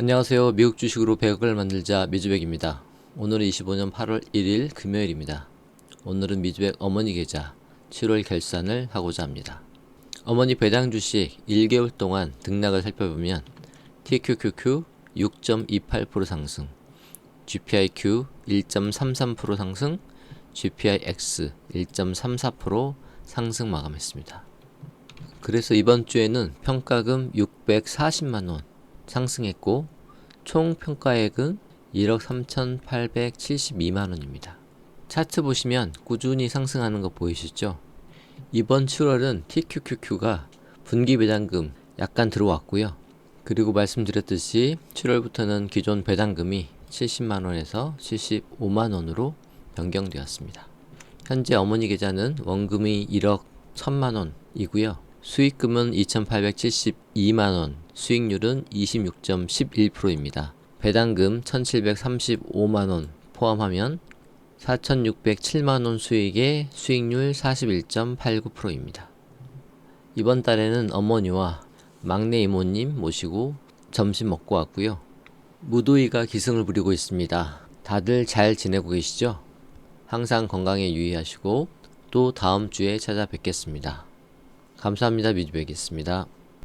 안녕하세요. 미국 주식으로 100억을 만들자 미주백입니다. 오늘은 25년 8월 1일 금요일입니다. 오늘은 미주백 어머니 계좌 7월 결산을 하고자 합니다. 어머니 배당 주식 1개월 동안 등락을 살펴보면 TQQQ 6.28% 상승, GPIQ 1.33% 상승, GPIX 1.34% 상승 마감했습니다. 그래서 이번 주에는 평가금 640만 원 상승했고 총 평가액은 1억 3,872만 원입니다. 차트 보시면 꾸준히 상승하는 거 보이시죠? 이번 7월은 TQQQ가 분기 배당금 약간 들어왔고요. 그리고 말씀드렸듯이 7월부터는 기존 배당금이 70만 원에서 75만 원으로 변경되었습니다. 현재 어머니 계좌는 원금이 1억 1천만 원이고요. 수익금은 2,872만 원, 수익률은 26.11%입니다. 배당금 1,735만 원 포함하면 4,607만 원 수익의 수익률 41.89%입니다. 이번 달에는 어머니와 막내 이모님 모시고 점심 먹고 왔고요. 무도위가 기승을 부리고 있습니다. 다들 잘 지내고 계시죠? 항상 건강에 유의하시고 또 다음 주에 찾아뵙겠습니다. 감사합니다. 미주백이었습니다.